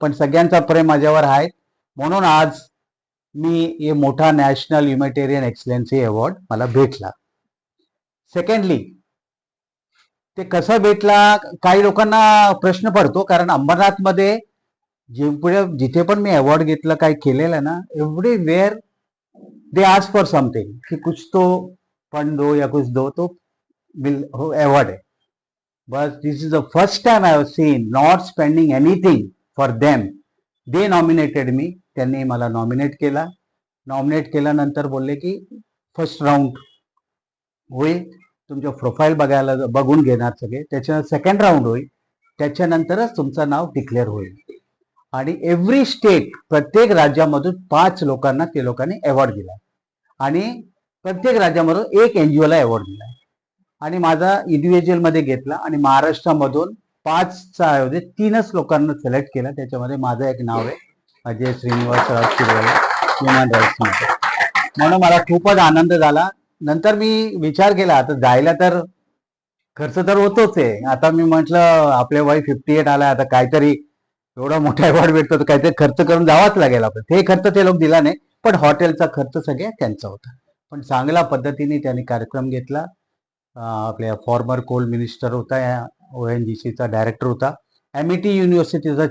पण सगळ्यांचा प्रेम माझ्यावर आहे. म्हणून आज मी हे मोठा नॅशनल ह्युमॅटेरियन एक्सलन्सी अवॉर्ड मला भेटला. सेकंडली ते कसं भेटला? काही लोकांना प्रश्न पडतो कारण अंबरनाथमध्ये जे पुढे जिथे पण मी अवॉर्ड घेतलं काय केलेलं ना एव्हरी वेअर दे आज फॉर समथिंग की कुछ तो फंड दो या कुछ दो तो विल हो अवॉर्ड आहे. बस this is the first time I have seen not spending anything for them they nominated me त्यांनी मला नॉमिनेट केला. नॉमिनेट केल्यानंतर बोलले की फर्स्ट राऊंड होईल. तुमचं प्रोफाईल बघायला बघून घेणार सगळे. त्याच्या सेकंड राऊंड होईल. त्याच्यानंतरच तुमचं नाव डिक्लेअर होईल. आणि एव्हरी स्टेट प्रत्येक राज्यामधून पाच लोकांना ते लोकांनी अवॉर्ड दिला. आणि प्रत्येक राज्यामधून एक एनजीओला अवॉर्ड दिला. आणि माझा इंडिव्हिज्युअलमध्ये घेतला. आणि महाराष्ट्रामधून पाचचा ऐवजी म्हणजे तीनच लोकांना सिलेक्ट केला. त्याच्यामध्ये माझं एक नाव आहे. अजय श्रीनिवास राव शिरवाला ह्युमन राईट्स म्हणून मला खूपच आनंद झाला. नंतर मी विचार केला आता जायला तर खर्च तर होतोच आहे. आता मी म्हटलं आपले वय फिफ्टी एट आला आता काहीतरी एवढा मोठा अवॉर्ड भेटतो तर काहीतरी खर्च करून जावाच लागेल आपण ते खर्च ते लोक दिला नाही पण हॉटेलचा खर्च सगळ्या त्यांचा होता. पण चांगल्या पद्धतीने त्यांनी कार्यक्रम घेतला. आपल्या फॉर्मर कोल मिनिस्टर होता या ओ एन जी सीचा डायरेक्टर होता. M E T युनिव्हर्सिटीचा